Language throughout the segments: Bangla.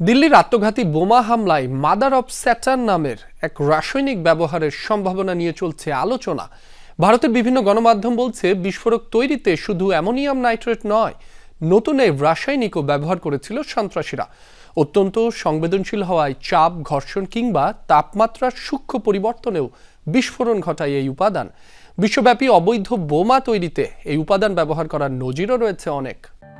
দিল্লির আত্মঘাতী বোমা হামলায় মাদার অফ স্যাটার্ন নামের এক রাসায়নিক ব্যবহারের সম্ভাবনা নিয়ে চলছে আলোচনা। ভারতের বিভিন্ন গণমাধ্যম বলছে, বিস্ফোরক তৈরিতে শুধু অ্যামোনিয়াম নাইট্রেট নয়, নতুন এই রাসায়নিকও ব্যবহার করেছিল সন্ত্রাসীরা। অত্যন্ত সংবেদনশীল হওয়ায় চাপ, ঘর্ষণ কিংবা তাপমাত্রার সূক্ষ্ম পরিবর্তনেও বিস্ফোরণ ঘটায় এই উপাদান। বিশ্বব্যাপী অবৈধ বোমা তৈরিতে এই উপাদান ব্যবহার করার নজিরও রয়েছে অনেক।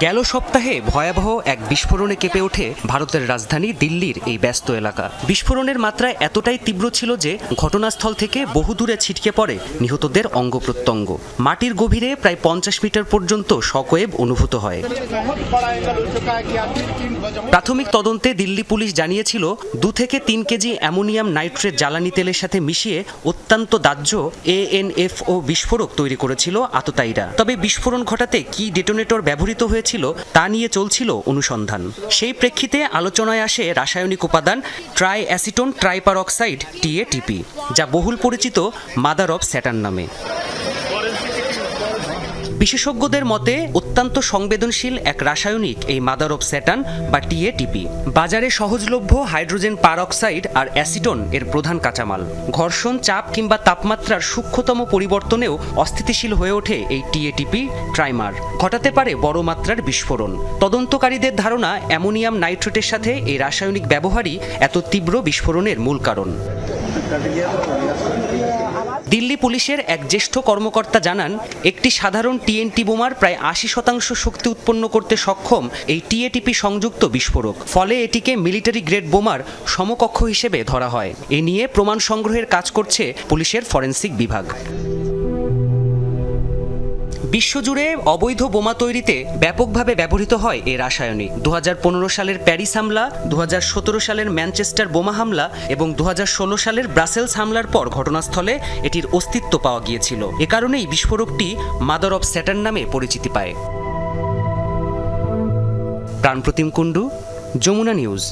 গেল সপ্তাহে ভয়াবহ এক বিস্ফোরণে কেঁপে ওঠে ভারতের রাজধানী দিল্লির এই ব্যস্ত এলাকা। বিস্ফোরণের মাত্রা এতটাই তীব্র ছিল যে ঘটনাস্থল থেকে বহু দূরে ছিটকে পড়ে নিহতদের অঙ্গ প্রত্যঙ্গ। মাটির গভীরে প্রায় পঞ্চাশ মিটার পর্যন্ত শকওয়েভ অনুভূত হয়। প্রাথমিক তদন্তে দিল্লি পুলিশ জানিয়েছিল, দু থেকে তিন কেজি অ্যামোনিয়াম নাইট্রেট জ্বালানি তেলের সাথে মিশিয়ে অত্যন্ত দাহ্য এএনএফ ও বিস্ফোরক তৈরি করেছিল আততায়ীরা। তবে বিস্ফোরণ ঘটাতে কি ডেটোনেটর ব্যবহৃত হয়েছিল, তা নিয়ে চলছিল অনুসন্ধান। সেই প্রেক্ষিতে আলোচনায় আসে রাসায়নিক উপাদান triacetone triperoxide TATP, যা বহুল পরিচিত মাদার অফ স্যাটার নামে। বিশেষজ্ঞদের মতে, অত্যন্ত সংবেদনশীল এক রাসায়নিক এই মাদার অফ স্যাটান বা টিএটিপি বাজারে সহজলভ্য হাইড্রোজেন পারঅক্সাইড আর অ্যাসিটন এর প্রধান কাঁচামাল। ঘর্ষণ চাপ কিংবা তাপমাত্রার সূক্ষ্মতম পরিবর্তনেও অস্থিতিশীল হয়ে ওঠে এই টিএটিপি ট্রাইমার। ঘটাতে পারে বড় মাত্রার বিস্ফোরণ। তদন্তকারীদের ধারণা, অ্যামোনিয়াম নাইট্রেটের সাথে এই রাসায়নিক ব্যবহারই এত তীব্র বিস্ফোরণের মূল কারণ। দিল্লি পুলিশের এক জ্যেষ্ঠ কর্মকর্তা জানান, একটি সাধারণ টিএনটি বোমার প্রায় আশি শতাংশ শক্তি উৎপন্ন করতে সক্ষম এই টিএটিপি সংযুক্ত বিস্ফোরক। ফলে এটিকে মিলিটারি গ্রেড বোমার সমকক্ষ হিসেবে ধরা হয়। এ নিয়ে প্রমাণ সংগ্রহের কাজ করছে পুলিশের ফরেন্সিক বিভাগ। বিশ্বজুড়ে অবৈধ বোমা তৈরিতে ব্যাপকভাবে ব্যবহৃত হয় এই রাসায়নিক। দু হাজার পনেরো সালের প্যারিস হামলা দু হাজার সতেরো সালের ম্যানচেস্টার বোমা হামলা এবং দু হাজার ষোলো সালের ব্রাসেলস হামলার পর ঘটনাস্থলে এটির অস্তিত্ব পাওয়া গিয়েছিল। এ কারণেই বিস্ফোরকটি মাদার অফ স্যাটার নামে পরিচিতি পায়। প্রাণপ্রতিম কুণ্ডু, যমুনা নিউজ।